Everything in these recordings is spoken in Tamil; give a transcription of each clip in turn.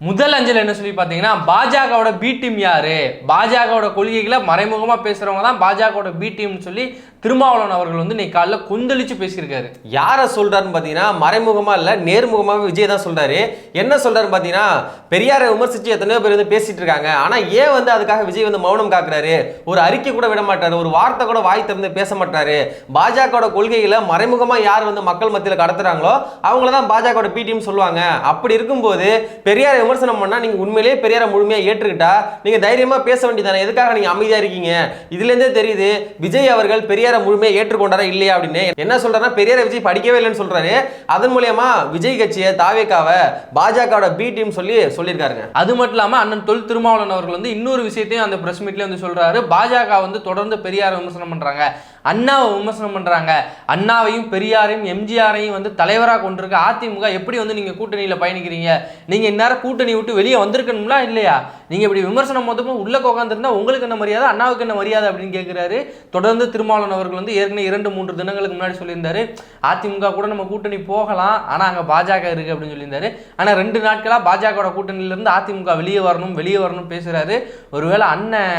முதல் அஞ்சல் என்ன சொல்லி பார்த்தீங்கன்னா பாஜகவோட பி டீம் யாரு? பாஜகவோட கொள்கைகளை மறைமுகமாக பேசுறவங்க தான் பாஜகவோட பி டீம்னு சொல்லி திருமாவளவன் அவர்கள் வந்து இன்னைக்கு காலைல கொந்தளிச்சு பேசியிருக்காரு. யாரை சொல்றாருன்னு பார்த்தீங்கன்னா மறைமுகமாக இல்லை நேர்முகமாக விஜய் தான் சொல்றாரு. என்ன சொல்றாருன்னு பார்த்தீங்கன்னா பெரியாரை விமர்சிச்சு எத்தனையோ பேர் வந்து பேசிட்டு இருக்காங்க. ஆனால் ஏன் வந்து அதுக்காக விஜய் வந்து மௌனம் காக்குறாரு? ஒரு அறிக்கை கூட விட மாட்டாரு. ஒரு வார்த்தை கூட வாய் திறந்து பேச மாட்டாரு. பாஜகவோட கொள்கைகளை மறைமுகமாக யார் வந்து மக்கள் மத்தியில் கடத்துறாங்களோ அவங்கள தான் பாஜகவோட பிடிஎம் சொல்லுவாங்க. அப்படி இருக்கும்போது பெரியாரை விமர்சனம் பண்ணால் நீங்கள் உண்மையிலேயே பெரியாரை முழுமையாக ஏற்றுக்கிட்டா நீங்கள் தைரியமாக பேச வேண்டியதானே எதுக்காக நீங்கள் அமைதியாக இருக்கீங்க? இதுலேருந்தே தெரியுது விஜய் அவர்கள் பெரியாரை முழுமையாக ஏற்றுக்கொண்டாரா இல்லையா அப்படின்னு. என்ன சொல்றாருன்னா பெரியாரை விஜய் படிக்கவே இல்லைன்னு சொல்கிறாரு அதன் மூலயமா விஜய் கட்சியை தாவேக்காவை பாஜகவோட பி டீம் சொல்லி சொல்லியிருக்காருங்க. அது மட்டும் இல்லாமல் அண்ணன் தொல் திருமாவளவன் அவர்கள் வந்து இன்னொரு விஷயத்தையும் அந்த பிரஸ் மீட்லேயே வந்து சொல்கிறாரு பாஜக வந்து தொடர்ந்து பெரியாரை விமர்சனம் பண்ணுறாங்க அண்ணாவை விமர்சனம் பண்ணுறாங்க அண்ணாவையும் பெரியாரையும் எம்ஜிஆரையும் வந்து தலைவராக கொண்டிருக்க அதிமுக எப்படி வந்து நீங்கள் கூட்டணியில் பயணிக்கிறீங்க? நீங்கள் இந்நேரம் கூட்டணி விட்டு வெளியே வந்திருக்கணுங்களா இல்லையா? நீங்கள் இப்படி விமர்சனம் மொத்தமும் உள்ளே உட்காந்துருந்தா உங்களுக்கு என்ன மரியாதை அண்ணாவுக்கு என்ன மரியாதை அப்படின்னு கேட்குறாரு தொடர்ந்து திருமாவளவன் அவர்கள் வந்து ஏற்கனவே இரண்டு மூன்று தினங்களுக்கு முன்னாடி சொல்லியிருந்தாரு. அதிமுக கூட நம்ம கூட்டணி போகலாம் ஆனால் அங்கே பாஜக இருக்குது அப்படின்னு சொல்லியிருந்தாரு. ஆனால் ரெண்டு நாட்களாக பாஜகவோட கூட்டணியிலேருந்து அதிமுக வெளியே வரணும் வெளியே வரணும் பேசுறாரு. ஒருவேளை அண்ணன்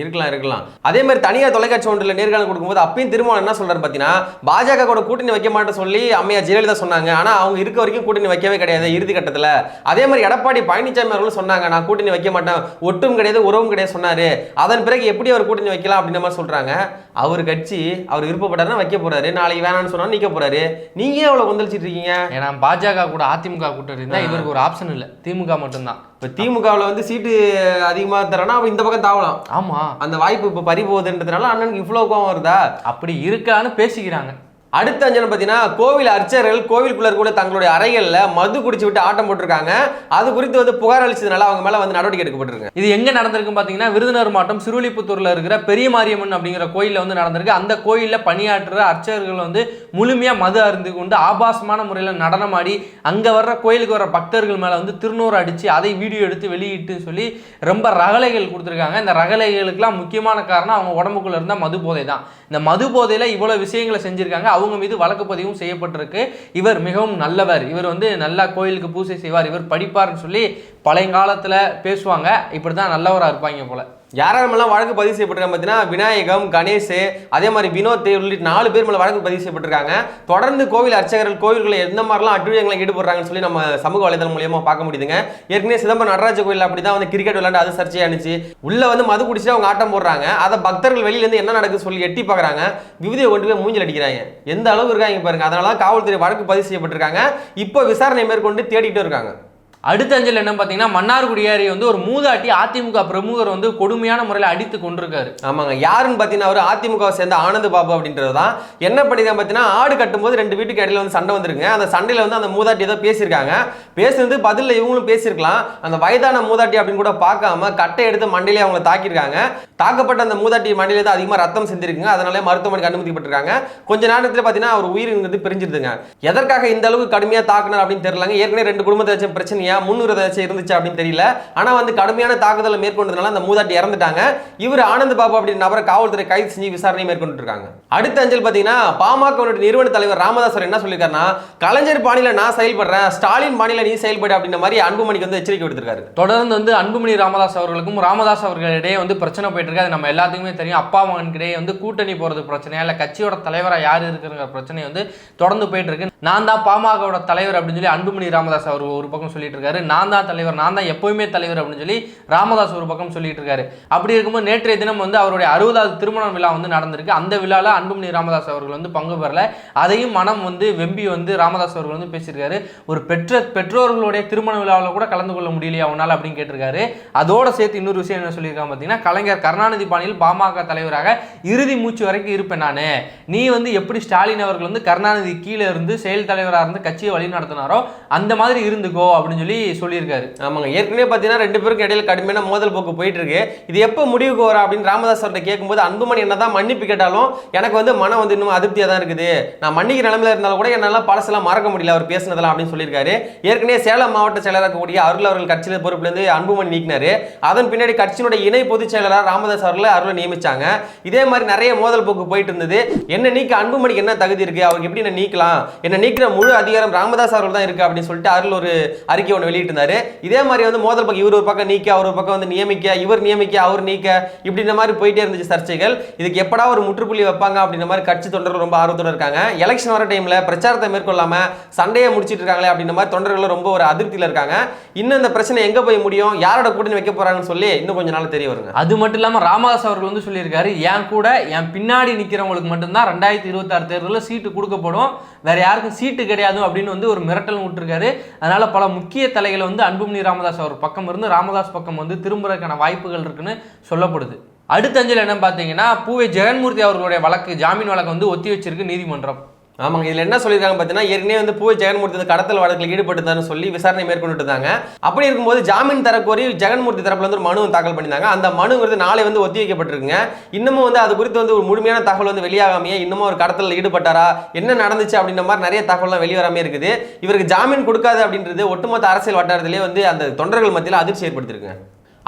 இருக்கலாம் இருக்கலாம். அதே மாதிரி தனியார் தொலைக்காட்சி ஒன்றில் நேர்காணல் கொடுக்கும்போது அப்பயும் திரும்ப என்ன சொல்றாரு பார்த்தீங்கன்னா பாஜக கூட கூட்டணி வைக்க மாட்டேன்னு சொல்லி அம்மையா ஜெயலலிதா சொன்னாங்க. ஆனா அவங்க இருக்க வரைக்கும் கூட்டணி வைக்கவே கிடையாது இறுதி கட்டத்துல. அதே மாதிரி எடப்பாடி பழனிசாமி அவர்களும் சொன்னாங்க நான் கூட்டணி வைக்க மாட்டேன். ஒட்டும் கிடையாது உறவும் கிடையாது சொன்னாரு. அதன் பிறகு எப்படி அவர் கூட்டணி வைக்கலாம் அப்படின்ற மாதிரி சொல்றாங்க. அவர் கட்சி அவர் விருப்பப்பட்டாருன்னா வைக்க போறாரு. நாளைக்கு வேணாம்னு சொன்னா நிக்க போறாரு. நீங்க ஏன் அவ்வளவு கொந்தளிச்சிட்டு இருக்கீங்க? ஏன்னா பாஜக கூட அதிமுக கூட்டணி இருந்தா இவருக்கு ஒரு ஆப்ஷன் இல்ல. திமுக மட்டும்தான். இப்ப திமுகவில் வந்து சீட்டு அதிகமா தரனா அவன் இந்த பக்கம் தாவலாம். ஆமா. அந்த வாய்ப்பு இப்ப பறி போகுதுன்றதுனால அண்ணனுக்கு இவ்வளவு கோவம் வருதா? அப்படி இருக்கான்னு பேசிக்கிறாங்க. அடுத்த அஞ்சனம் பார்த்தீங்கன்னா கோவில் அர்ச்சகர்கள் கோவிலுக்குள்ள கூட தங்களுடைய அறைகளில் மது குடிச்சு விட்டு ஆட்டம் போட்டிருக்காங்க. அது குறித்து வந்து புகார் அளிச்சதுனால அவங்க மேலே வந்து நடவடிக்கை எடுக்கப்பட்டிருக்கு. இது எங்கே நடந்திருக்குன்னு பார்த்தீங்கன்னா விருதுநகர் மாவட்டம் சிறுவில்லிபுத்தூர்ல இருக்கிற பெரிய மாரியம்மன் அப்படிங்கிற கோயிலில் வந்து நடந்திருக்கு. அந்த கோயிலில் பணியாற்றுற அர்ச்சகர்கள் வந்து முழுமையாக மது அருந்து கொண்டு ஆபாசமான முறையில் நடனமாடி அங்கே வர்ற கோயிலுக்கு வர பக்தர்கள் மேலே வந்து திருநூறு அடித்து அதை வீடியோ எடுத்து வெளியிட்டு சொல்லி ரொம்ப ரகலைகள் கொடுத்துருக்காங்க. இந்த ரகலைகளுக்கெல்லாம் முக்கியமான காரணம் அவங்க உடம்புக்குள்ள இருந்தால் மது போதை தான் இந்த மது போதையில் இவ்வளோ விஷயங்களை செஞ்சுருக்காங்க. அவங்க மீது வழக்கு பதிவும் செய்யப்பட்டிருக்கு. இவர் மிகவும் நல்லவர். இவர் வந்து நல்லா கோயிலுக்கு பூஜை செய்வார். இவர் படிப்பார்னு சொல்லி பழையங்காலத்தில் பேசுவாங்க. இப்படி தான் நல்லவராக இருப்பாங்க போல. யாரெல்லாம் வழக்கு பதிவு செய்யப்பட்டிருக்காங்க பார்த்தீங்கன்னா விநாயகம் கணேஷ் அதே மாதிரி வினோத் உள்ளிட்ட நாலு பேர் மேலே வழக்கு பதிவு செய்யப்பட்டிருக்காங்க. தொடர்ந்து கோவில் அர்ச்சகர்கள் கோவில்களை எந்த மாதிரிலாம் அட்டுழியங்களை ஈடுபடுறாங்கன்னு சொல்லி நம்ம சமூக வலைதளம் மூலியமா பார்க்க முடியுதுங்க. ஏற்கனவே சிதம்பரம் நடராஜ கோயில் அப்படி தான் வந்து கிரிக்கெட் விளையாண்டு அது இருந்துச்சு. உள்ள வந்து மது குடிச்சு அவங்க ஆட்டம் போடுறாங்க. அதை பக்தர்கள் வெளியிலேருந்து என்ன நடக்குது சொல்லி எட்டி பார்க்குறாங்க விபதியை கொண்டு போய் மூஞ்சில் அடிக்கிறாங்க. எந்த அளவு இருக்காங்க பாருங்க. அதனால தான் காவல்துறை வழக்கு பதிவு செய்யப்பட்டிருக்காங்க. இப்போ விசாரணை மேற்கொண்டு தேடிட்டு இருக்காங்க. அடுத்த அஞ்சல் என்ன பார்த்தீங்கன்னா மன்னார்குடியாரி வந்து ஒரு மூதாட்டி அதிமுக பிரமுகர் வந்து கொடுமையான முறையில் அடித்து கொண்டிருக்காரு. ஆமாங்க. யாருன்னு பார்த்தீங்கன்னா அவர் அதிமுகவை சேர்ந்த ஆனந்த் பாபு அப்படின்றது தான். என்ன பண்ணிருக்காங்க பார்த்தீங்கன்னா ஆடு கட்டும்போது ரெண்டு வீட்டுக்கு இடையில வந்து சண்டை வந்துருங்க. அந்த சண்டையில் வந்து அந்த மூதாட்டி ஏதோ பேசியிருக்காங்க. பேசுனது பதிலில் இவங்களும் பேசியிருக்கலாம். அந்த வயதான மூதாட்டி அப்படின்னு கூட பார்க்காம கட்டை எடுத்து மண்டையிலே அவங்கள தாக்கியிருக்காங்க. தாக்கப்பட்ட அந்த மூதாட்டி மண்டையில தான் அதிகமாக ரத்தம் செஞ்சிருக்குங்க அதனாலே மருத்துவமனைக்கு அனுமதிக்கப்பட்டிருக்காங்க கொஞ்ச நேரத்தில் பார்த்தீங்கன்னா அவர் உயிரிங்கிறது பிரிஞ்சிருதுங்க. எதற்காக இந்த அளவுக்கு கடுமையாக தாக்கினார் அப்படின்னு தெரியலங்க. ஏற்கனவே ரெண்டு குடும்பத்தை வச்ச பிரச்சனையா முன்னுரிமை ஏதாச்சும் இருந்துச்சு அப்படின்னு தெரியல. ஆனா வந்து கடுமையான தாக்குதலை மேற்கொண்டதுனால அந்த மூதாட்டி இறந்துட்டாங்க. இவர் ஆனந்த் பாபு அப்படின்ற நபரை காவல்துறை கைது செஞ்சு விசாரணை மேற்கொண்டு இருக்காங்க அடுத்த அஞ்சல் பாத்தீங்கன்னா பாமக நிறுவன தலைவர் ராமதாஸ் என்ன சொல்லியிருக்காருன்னா கலைஞர் பாணியில் நான் செயல்படுறேன். ஸ்டாலின் பாணியில் நீ செயல்படு அப்படின்ற மாதிரி அன்புமணிக்கு வந்து எச்சரிக்கை விடுத்திருக்காரு. தொடர்ந்து வந்து அன்புமணி ராமதாஸ் அவர்களுக்கும் ராமதாஸ் அவர்களிடையே வந்து பிரச்சனை போயிட்டு இருக்கு. அது நம்ம எல்லாத்துக்குமே தெரியும். அப்பா மகனுக்கிடையே வந்து கூட்டணி போறது பிரச்சனையா இல்லை கட்சியோட தலைவரா யார் இருக்குங்கிற பிரச்சனை வந்து தொடர்ந்து போயிட்டு இருக்கு. நான் தான் பாமகவோட தலைவர் அப்படின்னு சொல்லி அன்புமணி ராமதாஸ் அவர் ஒரு பக்கம் சொல்லிட்டு இருக்காரு நான் தான் தலைவர் நான் தான் எப்பவுமே தலைவர் அப்படின்னு சொல்லி ராமதாஸ் ஒரு பக்கம் சொல்லிட்டு இருக்காரு அப்படி இருக்கும்போது நேற்றைய தினம் வந்து அவருடைய அறுபதாவது திருமண விழா வந்து நடந்திருக்கு. அந்த விழாவில் அன்புமணி ராமதாஸ் அவர்கள் வந்து பங்கு பெறல. அதையும் மனம் வந்து வெம்பி வந்து ராமதாஸ் அவர்கள் வந்து பேசியிருக்காரு. ஒரு பெற்ற பெற்றோர்களுடைய திருமண விழாவில் கூட கலந்து கொள்ள முடியலையா அவனால் அப்படின்னு கேட்டிருக்காரு. அதோட சேர்த்து இன்னொரு விஷயம் என்ன சொல்லியிருக்காங்க பார்த்தீங்கன்னா கலைஞர் கருணாநிதி பாணியில் பாமக தலைவராக இறுதி மூச்சு வரைக்கும் இருப்பேன் நான். நீ வந்து எப்படி ஸ்டாலின் அவர்கள் வந்து கருணாநிதி கீழே இருந்து செயல் தலைவராக இருந்து கட்சியை வழி நடத்தினாரோ அந்த மாதிரி இருந்துக்கோ அப்படின்னு சொல்லி சொல்லியிருக்காரு. ஆமாங்க. ஏற்கனவே பார்த்தீங்கன்னா ரெண்டு பேருக்கும் இடையில கடுமையான மோதல் போக்கு போயிட்டு இருக்கு இது எப்போ முடிவுக்கு வரும் அப்படின்னு ராமதாஸ் அவர்கிட்ட கேட்கும்போது அன்புமணி என்னதான் மன்னிப்பு கேட்டாலும் எனக்கு வந்து மனம் வந்து இன்னும் அதிருப்தியாக தான் இருக்குது. நான் மன்னிக்கிற நிலமையில இருந்தாலும் கூட என்னால பழசெல்லாம் மறக்க முடியல அவர் பேசினதெல்லாம் அப்படின்னு சொல்லியிருக்காரு. ஏற்கனவே சேலம் மாவட்ட செயலராக இருக்கக்கூடிய அருள் அவர்கள் கட்சியில் பொறுப்புலேருந்து அன்புமணி நீக்கினாரு. அதன் பின்னாடி கட்சியினுடைய இணை பொதுச் செயலராக ராமதாஸ் அவர்களை அருளை நியமிச்சாங்க. இதே மாதிரி நிறைய மோதல் போக்கு போயிட்டு இருந்தது. என்ன நீக்க அன்புமணிக்கு என்ன தகுதி இருக்கு? அவருக்கு எப்படி என்ன நீக்கலாம்? என்ன நீக்கிற முழு அதிகாரம் ராமதாஸ் அவர்கள் தான் இருக்கு அப்படின்னு சொல்லிட்டு அருள் ஒரு அறிக்கை ஒன்று வெளியிட்டிருந்தாரு. இதே மாதிரி வந்து மோதல் பக்கம் இவர் ஒரு பக்கம் நீக்க அவர் ஒரு பக்கம் வந்து நியமிக்க இவர் நியமிக்க அவர் நீக்க இப்படி இந்த மாதிரி போயிட்டே இருந்துச்சு சர்ச்சைகள். இதுக்கு எப்படா ஒரு முற்றுப்புள்ளி வைப்பாங்க அப்படின்ற மாதிரி கட்சி தொண்டர்கள் ரொம்ப ஆர்வத்தோட இருக்காங்க. எலெக்ஷன் வர டைம்ல பிரச்சாரத்தை மேற்கொள்ளாம சண்டையை முடிச்சிட்டு இருக்காங்களே அப்படின்ற மாதிரி தொண்டர்கள் ரொம்ப ஒரு அதிருப்தியில் இருக்காங்க. இன்னும் இந்த பிரச்சனை எங்க போய் முடியும்? யாரோட கூட்டணி வைக்க போறாங்கன்னு சொல்லி இன்னும் கொஞ்ச நாள் தெரிய வருங்க. அது மட்டும் இல்லாமல் ராமதாஸ் அவர்கள் வந்து சொல்லியிருக்காரு என் கூட என் பின்னாடி நிற்கிறவங்களுக்கு மட்டும்தான் ரெண்டாயிரத்தி இருபத்தாறு தேர்தலில் சீட்டு கொடுக்கப்படும். வேற யாருக்கும் சீட்டு கிடையாது அப்படின்னு வந்து ஒரு மிரட்டல் விட்டுருக்காரு. அதனால பல முக்கிய தலைகளை வந்து அன்புமணி ராமதாஸ் அவர் பக்கம் இருந்து ராமதாஸ் பக்கம் வந்து திரும்புறதுக்கான வாய்ப்புகள் இருக்குன்னு சொல்லப்படுது. அடுத்த அஞ்சல் என்ன பார்த்தீங்கன்னா பூவை ஜெகன்மூர்த்தி அவர்களுடைய வழக்கு ஜாமீன் வழக்கு வந்து ஒத்தி வச்சிருக்கு நீதிமன்றம். ஆமாங்க இதுல என்ன சொல்லியிருக்காங்க பார்த்தீங்கன்னா ஏற்கனவே வந்து பூவை ஜெகன்மூர்த்தி வந்து கடத்தல் வழக்கில் ஈடுபட்டிருந்தாருன்னு சொல்லி விசாரணை மேற்கொண்டு இருந்தாங்க அப்படி இருக்கும்போது ஜாமீன் தரக்கோரி ஜெகன்மூர்த்தி தரப்புல வந்து ஒரு மனு தாக்கல் பண்ணியிருந்தாங்க. அந்த மனுங்கிறது நாளை வந்து ஒத்தி வைக்கப்பட்டிருக்குங்க. இன்னமும் வந்து அது குறித்து வந்து ஒரு முழுமையான தகவல் வந்து வெளியாகாமையே இன்னமும் ஒரு கடத்தலில் ஈடுபட்டாரா என்ன நடந்துச்சு அப்படின்ற மாதிரி நிறைய தகவல்லாம் வெளிவராமே இருக்குது. இவருக்கு ஜாமீன் கொடுக்காது அப்படின்றது ஒட்டுமொத்த அரசியல் வட்டாரத்திலே வந்து அந்த தொண்டர்கள் மத்தியில் அதிர்ச்சி ஏற்படுத்தியிருக்குங்க.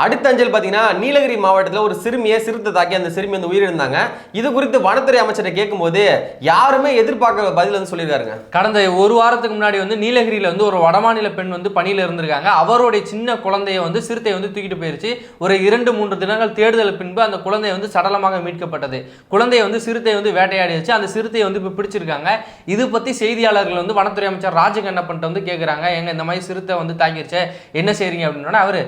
அடுத்த அஞ்சல் பார்த்தீங்கன்னா நீலகிரி மாவட்டத்தில் ஒரு சிறுமியை சிறுத்தை தாக்கி அந்த சிறுமி வந்து உயிரிழந்தாங்க. இது குறித்து வனத்துறை அமைச்சரை கேட்கும்போது யாருமே எதிர்பார்க்க பதில் வந்து சொல்லியிருக்காருங்க. கடந்த ஒரு வாரத்துக்கு முன்னாடி வந்து நீலகிரியில் வந்து ஒரு வடமாநில பெண் வந்து பணியில் இருந்திருக்காங்க. அவருடைய சின்ன குழந்தைய வந்து சிறுத்தை வந்து தூக்கிட்டு போயிருச்சு. ஒரு இரண்டு மூன்று தினங்கள் தேடுதல் பின்பு அந்த குழந்தை வந்து சடலமாக மீட்கப்பட்டது. குழந்தைய வந்து சிறுத்தை வந்து வேட்டையாடிச்சு அந்த சிறுத்தையை வந்து இப்போ பிடிச்சிருக்காங்க. இது பற்றி செய்தியாளர்கள் வந்து வனத்துறை அமைச்சர் ராஜகண்ணப்பன்ட்ட வந்து கேட்குறாங்க எங்க இந்த மாதிரி சிறுத்தை வந்து தாக்கிருச்சே. என்ன செய்றீங்க அப்படின்னா அவர்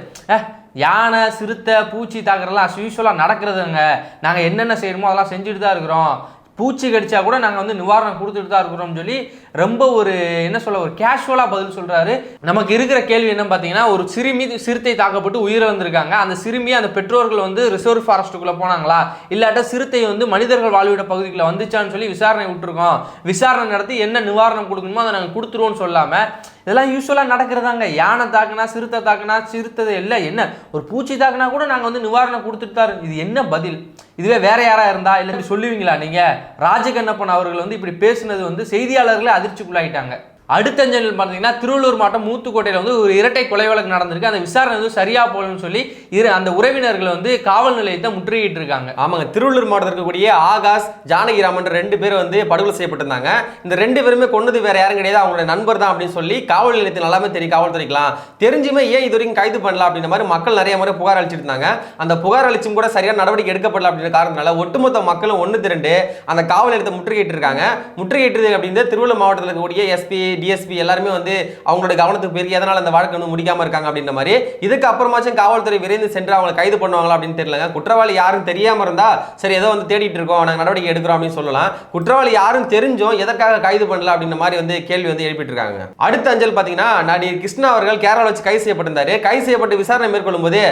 யானை சிறுத்தை பூச்சி தாக்குறதெல்லாம் அஸ் யூஸ்வலாக நடக்கிறதுங்க. நாங்கள் என்னென்ன செய்யணுமோ அதெல்லாம் செஞ்சுட்டு தான் இருக்கிறோம். பூச்சி கடிச்சா கூட நாங்கள் வந்து நிவாரணம் கொடுத்துட்டு தான் இருக்கிறோம்னு சொல்லி ரொம்ப ஒரு என்ன சொல்ல ஒரு கேஷுவலாக பதில் சொல்கிறாரு நமக்கு இருக்கிற கேள்வி என்ன பார்த்தீங்கன்னா ஒரு சிறுமி சிறுத்தை தாக்கப்பட்டு உயிரிழந்திருக்காங்க அந்த சிறுமி அந்த பெற்றோர்கள் வந்து ரிசர்வ் ஃபாரஸ்ட்டுக்குள்ளே போனாங்களா? இல்லாட்ட சிறுத்தை வந்து மனிதர்கள் வாழ்விட பகுதிக்குள்ள வந்துச்சான்னு சொல்லி விசாரணை விட்டுருக்கோம். விசாரணை நடத்தி என்ன நிவாரணம் கொடுக்கணுமோ அதை நாங்கள் கொடுத்துருவோம்னு சொல்லாமல் இதெல்லாம் யூஸ்வலாக நடக்கிறதாங்க. யானை தாக்குனா சிறுத்தை தாக்குனா சிறுத்தை இல்லை. என்ன? ஒரு பூச்சி தாக்குனா கூட நாங்கள் வந்து நிவாரணம் கொடுத்துட்டு தான் இது என்ன பதில்? இதுவே வேற யாராக இருந்தா? இல்லை சொல்லுவீங்களா நீங்கள் ராஜகண்ணப்பன் அவர்கள் வந்து இப்படி பேசுனது வந்து செய்தியாளர்களே அதிர்ச்சிக்குள்ளாயிட்டாங்க. அடுத்த அஞ்சல் பார்த்தீங்கன்னா திருவள்ளூர் மாவட்டம் மூத்துக்கோட்டையில் வந்து ஒரு இரட்டை கொலை வழக்கு நடந்திருக்கு. அந்த விசாரணை வந்து சரியா போகலன்னு சொல்லி இரு அந்த உறவினர்கள் வந்து காவல் நிலையத்தை முற்றுகையிட்டு இருக்காங்க. ஆமாங்க. திருவள்ளூர் மாவட்டத்தில் இருக்கக்கூடிய ஆகாஷ் ஜானகிராமன் ரெண்டு பேர் வந்து படுகொலை செய்யப்பட்டிருந்தாங்க. இந்த ரெண்டு பேருமே கொண்டது வேற யாரும் கிடையாது. அவங்களோட நண்பர் தான் அப்படின்னு சொல்லி காவல் நிலையத்தில் நல்லாமே தெரியும் காவல்துறைக்கலாம் தெரிஞ்சுமே ஏன் இது வரைக்கும் கைது பண்ணல அப்படின்ற மாதிரி மக்கள் நிறைய முறை புகார் அளிச்சிட்டு இருந்தாங்க அந்த புகார் அளிச்சும் கூட சரியான நடவடிக்கை எடுக்கப்படல அப்படின்ற காரணத்தினால ஒட்டுமொத்த மக்களும் ஒன்று திரண்டு அந்த காவல் நிலையத்தை முற்றுகையிட்டு இருக்காங்க. முற்றுகையிட்டு அப்படின்றது திருவள்ளூர் மாவட்டத்தில் இருக்கக்கூடிய எஸ்பி டிஎஸ்பி எல்லாருமே வந்து அவங்களோட கவனத்துக்கு பெரிய எதனால் அந்த வழக்கு வந்து முடிக்காம இருக்காங்க அப்படின்ற மாதிரி. இதுக்கு அப்புறமாச்சும் காவல்துறை விரைந்து சென்று அவங்களை கைது பண்ணுவாங்களா அப்படின்னு தெரியலங்க. குற்றவாளி யாரும் தெரியாம இருந்தா சரி ஏதோ வந்து தேடிட்டு இருக்கோம் நாங்கள் நடவடிக்கை எடுக்கிறோம் அப்படின்னு சொல்லலாம். குற்றவாளி யாரும் தெரிஞ்சும் எதற்காக கைது பண்ணல அப்படின்ற மாதிரி வந்து கேள்வி வந்து எழுப்பிட்டு இருக்காங்க அடுத்த அஞ்சல் பார்த்தீங்கன்னா நடிகர் கிருஷ்ணா அவர்கள் கேரளா வச்சு கைது செய்யப்பட்டிருந்தாரு. கைது செய்யப்பட்டு விசாரணை மேற்கொள்ளும் போது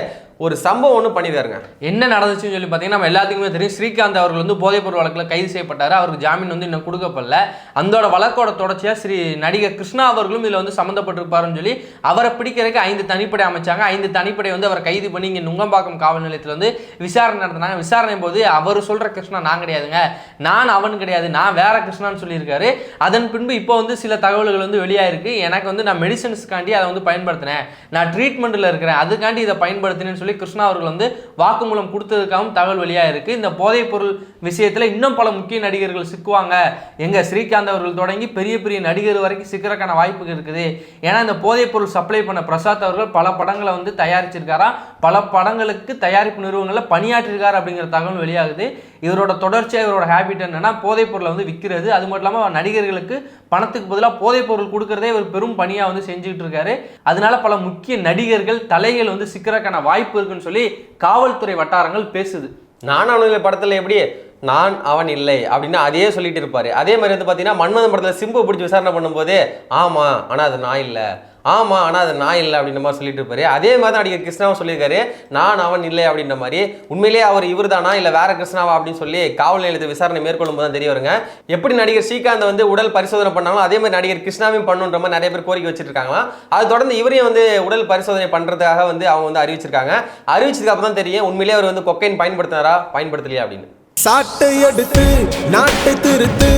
ஒரு சம்பவம் ஒன்று பண்ணியிருக்காருங்க என்ன நடந்துச்சுன்னு சொல்லி பார்த்தீங்கன்னா நம்ம எல்லாத்துக்குமே தெரியும். ஸ்ரீகாந்த் அவர்கள் வந்து போதைப்பொருள் வழக்கில் கைது செய்யப்பட்டார். அவருக்கு ஜாமீன் வந்து இன்னும் கொடுக்கப்படல. அந்தோட வழக்கோட தொடர்ச்சியாக ஸ்ரீ நடிகர் கிருஷ்ணா அவர்களும் இதில் வந்து சம்மந்தப்பட்டிருப்பாருன்னு சொல்லி அவரை பிடிக்கிறதுக்கு ஐந்து தனிப்படை அமைச்சாங்க. ஐந்து தனிப்படை வந்து அவரை கைது பண்ணி இங்கே நுங்கம்பாக்கம் காவல் நிலையத்தில் வந்து விசாரணை நடத்தினாங்க. விசாரணை போது அவர் சொல்கிற கிருஷ்ணா நான் கிடையாதுங்க. நான் அவன் கிடையாது. நான் வேற கிருஷ்ணான்னு சொல்லியிருக்காரு. அதன் பின்பு இப்போ வந்து சில தகவல்கள் வந்து வெளியாயிருக்கு. எனக்கு வந்து நான் மெடிசன்ஸ்க்காண்டி அதை வந்து பயன்படுத்தினேன். நான் ட்ரீட்மெண்ட்டில் இருக்கிறேன். அதுக்காண்டி இதை பயன்படுத்தினேன்னு சொல்லி சொல்லி கிருஷ்ணா அவர்கள் வந்து வாக்குமூலம் கொடுத்ததுக்காகவும் தகவல் வெளியாக இருக்கு. இந்த போதைப் பொருள் இன்னும் பல முக்கிய நடிகர்கள் சிக்குவாங்க. எங்கள் ஸ்ரீகாந்த் அவர்கள் தொடங்கி பெரிய பெரிய நடிகர் வரைக்கும் சிக்கிறக்கான வாய்ப்புகள் இருக்குது. ஏன்னா இந்த போதைப் பொருள் சப்ளை பண்ண பிரசாத் அவர்கள் பல படங்களை வந்து தயாரிச்சிருக்காரா? பல படங்களுக்கு தயாரிப்பு நிறுவனங்களில் பணியாற்றிருக்காரு அப்படிங்கிற தகவல் வெளியாகுது. இவரோட தொடர்ச்சியாக இவரோட ஹேபிட் என்னென்னா போதைப் பொருளை வந்து விற்கிறது அது மட்டும் இல்லாமல் நடிகர்களுக்கு பணத்துக்கு பதிலாக போதைப் பொருள் கொடுக்கறதே இவர் பெரும் பணியாக வந்து செஞ்சுக்கிட்டு இருக்காரு. அதனால பல முக்கிய நடிகர்கள் தலைகள் வந்து சிக்கிறதுக்கான வாய்ப்பு இருக்குன்னு சொல்லி காவல்துறை வட்டாரங்கள் பேசுது. நான் அவனுடைய எப்படி நான் அவன் இல்லை அப்படின்னு அதையே சொல்லிட்டு இருப்பாரு. அதே மாதிரி வந்து பார்த்தீங்கன்னா மன்மதன் படத்தில் சிம்பு பிடிச்சி விசாரணை பண்ணும்போது ஆமாம் ஆனால் அது நான் இல்லை. ஆமாம் ஆனால் அது நான் இல்லை அப்படின்ற மாதிரி சொல்லிட்டு இருப்பாரு. அதே மாதிரி தான் நடிகர் கிருஷ்ணாவும் சொல்லியிருக்காரு. நான் அவன் இல்லை அப்படின்ற மாதிரி. உண்மையிலேயே அவர் இவர்தானா இல்லை வேற கிருஷ்ணாவா அப்படின்னு சொல்லி காவல் நிலையத்தை விசாரணை மேற்கொள்ளும் போது தான் தெரிய வருங்க. எப்படி நடிகர் ஸ்ரீகாந்த் வந்து உடல் பரிசோதனை பண்ணாலும் அதே மாதிரி நடிகர் கிருஷ்ணாவையும் பண்ணுன்ற மாதிரி நிறைய பேர் கோரிக்கை வச்சிட்டு அது தொடர்ந்து இவரையும் வந்து உடல் பரிசோதனை பண்ணுறதுக்காக வந்து அவங்க வந்து அறிவிச்சிருக்காங்க. அறிவிச்சதுக்கு அப்புறம் தான் தெரியும் உண்மையிலேயே அவர் வந்து கொக்கைன் பயன்படுத்தினாரா பயன்படுத்தலையா அப்படின்னு. சாட்டை எடுத்து நாட்டை திருத்து